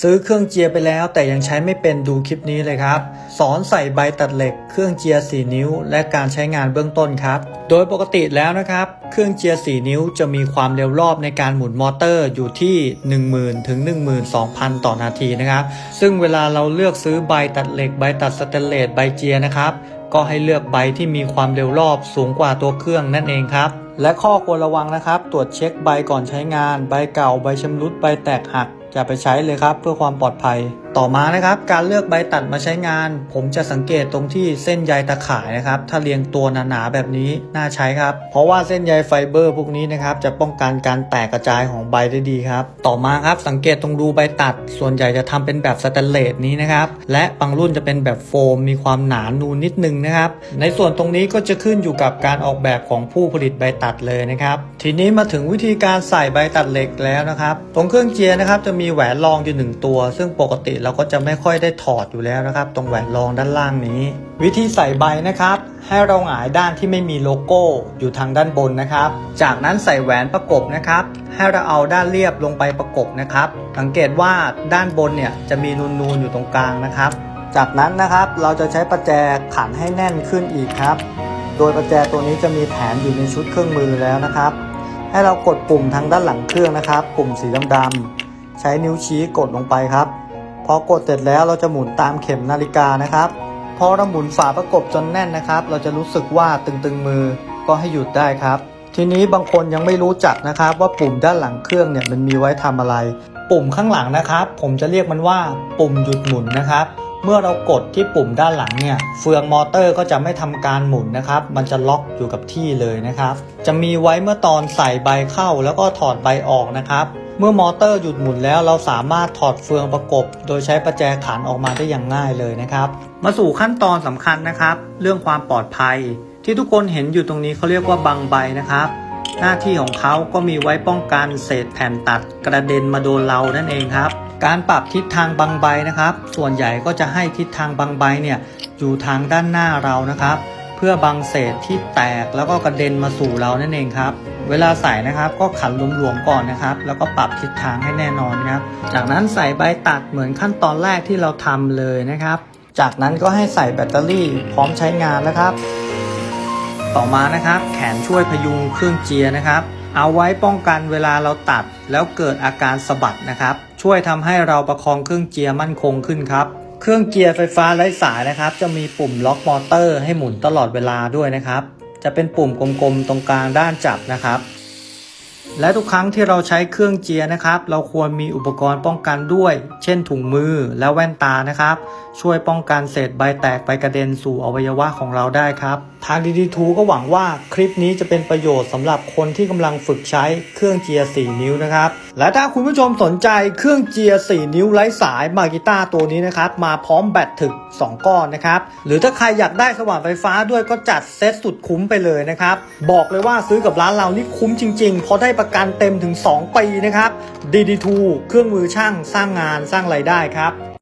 ซื้อเครื่องเจียร์ไปแล้วแต่ยังใช้ไม่เป็นดูคลิปนี้เลยครับ สอนใส่ใบตัดเหล็ก เครื่องเจียร์ 4 นิ้ว และการใช้งานเบื้องต้นครับ โดยปกติแล้วนะครับ เครื่องเจียร์ 4 นิ้วจะมีความเร็วรอบในการหมุนมอเตอร์อยู่ที่ 10,000 ถึง 12,000 ต่อนาทีนะครับ ซึ่งเวลาเราเลือกซื้อใบตัดเหล็ก ใบตัดสเตนเลสใบเจียร์นะครับก็ให้เลือกใบที่มีความเร็วรอบสูงกว่าตัวเครื่องนั่นเองครับ และข้อควรระวังนะครับ ตรวจเช็คใบก่อนใช้งาน ใบเก่าใบชำรุดใบแตกหัก อย่าไปใช้เลยครับเพื่อความปลอดภัย ต่อมานะครับ การเลือกใบตัดมาใช้งาน ผมจะสังเกตตรงที่เส้นใยตะข่ายนะครับ ถ้าเรียงตัวหนาๆแบบนี้น่าใช้ครับ เพราะว่าเส้นใยไฟเบอร์พวกนี้นะครับจะป้องกันการแตกกระจายของใบได้ดีครับ ต่อมาครับสังเกตตรงรูใบตัด ส่วนใหญ่จะทำเป็นแบบสแตนเลสนี้นะครับ และบางรุ่นจะเป็นแบบโฟม มีความหนานูนนิดนึงนะครับ ในส่วนตรงนี้ก็จะขึ้นอยู่กับการออกแบบของผู้ผลิตใบตัดเลยนะครับ ทีนี้มาถึงวิธีการใส่ใบตัดเหล็กแล้วนะครับ ตรงเครื่องเจียนะครับจะมีแหวนรองอยู่หนึ่งตัว ซึ่งปกติเราก็จะไม่ค่อยได้ถอดอยู่แล้วนะครับ ตรงแหวนรองด้านล่างนี้ วิธีใส่ใบนะครับ ให้เราหงายด้านที่ไม่มีโลโก้อยู่ทางด้านบนนะครับ จากนั้นใส่แหวนประกบนะครับ ให้เราเอาด้านเรียบลงไปประกบนะครับ สังเกตว่าด้านบนเนี่ยจะมีนูนๆอยู่ตรงกลางนะครับ จากนั้นนะครับเราจะใช้ประแจขันให้แน่นขึ้นอีกครับ โดยประแจตัวนี้จะมีแถมอยู่ในชุดเครื่องมือแล้วนะครับ ให้เรากดปุ่มทางด้านหลังเครื่องนะครับ ปุ่มสีดำๆใช้นิ้วชี้กดลงไปครับ พอกดเสร็จแล้วเราจะหมุนตามเข็มนาฬิกานะครับพอเราหมุนฝาประกบจนแน่นนะครับ เราจะรู้สึกว่าตึงๆมือก็ให้หยุดได้ครับ ทีนี้บางคนยังไม่รู้จักนะครับ ว่าปุ่มด้านหลังเครื่องเนี่ยมันมีไว้ทำอะไร ปุ่มข้างหลังนะครับ ผมจะเรียกมันว่าปุ่มหยุดหมุนนะครับ เมื่อเรากดที่ปุ่มด้านหลังเนี่ยเฟืองมอเตอร์ก็จะไม่ทำการหมุนนะครับ มันจะล็อกอยู่กับที่เลยนะครับ จะมีไว้เมื่อตอนใส่ใบเข้าแล้วก็ถอดใบออกนะครับ เมื่อมอเตอร์หยุดหมุนแล้วเราสามารถถอดเฟืองประกบ โดยใช้ประแจขันออกมาได้อย่างง่ายเลยนะครับ มาสู่ขั้นตอนสำคัญนะครับ เรื่องความปลอดภัย ที่ทุกคนเห็นอยู่ตรงนี้เขาเรียกว่าบังใบนะครับ หน้าที่ของเขาก็มีไว้ป้องกันเศษแผ่นตัดกระเด็นมาโดนเรานั่นเองครับ การปรับทิศทางบังใบนะครับ ส่วนใหญ่ก็จะให้ทิศทางบังใบเนี่ยอยู่ทางด้านหน้าเรานะครับ เพื่อบังเศษที่แตกแล้วก็กระเด็นมาสู่เรานั่นเองครับ เวลาใส่นะครับก็ขันหลวมๆก่อนนะครับ แล้วก็ปรับทิศทางให้แน่นอนครับ จากนั้นใส่ใบตัดเหมือนขั้นตอนแรกที่เราทำเลยนะครับ จากนั้นก็ให้ใส่แบตเตอรี่พร้อมใช้งานนะครับ ต่อมานะครับ แขนช่วยพยุงเครื่องเจียนะครับ เอาไว้ป้องกันเวลาเราตัดแล้วเกิดอาการสะบัดนะครับ ช่วยทำให้เราประคองเครื่องเจียมั่นคงขึ้นครับ เครื่องเกียร์ไฟฟ้าไร้สายนะครับ จะมีปุ่มล็อกมอเตอร์ให้หมุนตลอดเวลาด้วยนะครับ จะเป็นปุ่มกลมๆตรงกลางด้านจับนะครับ และทุกครั้งที่เราใช้เครื่องเจียร์นะครับ เราควรมีอุปกรณ์ป้องกันด้วย เช่นถุงมือและแว่นตานะครับ ช่วยป้องกันเศษใบแตกใบกระเด็นสู่อวัยวะของเราได้ครับ ทางดีดีทูก็หวังว่าคลิปนี้จะเป็นประโยชน์สำหรับคนที่กำลังฝึกใช้เครื่องเจียร์ 4 นิ้วนะครับ และถ้าคุณผู้ชมสนใจเครื่องเจียร์ 4 นิ้วไร้สายมากิต้าตัวนี้นะครับ มาพร้อมแบตถึก 2 ก้อนนะครับ หรือถ้าใครอยากได้สว่านไฟฟ้าด้วยก็จัดเซตสุดคุ้มไปเลยนะครับ บอกเลยว่าซื้อกับร้านเรานี่คุ้มจริงๆ เพราะได้ประกันเต็มถึง 2 ปีนะครับ DD2 เครื่องมือช่างสร้างงานสร้างไรายได้ครับ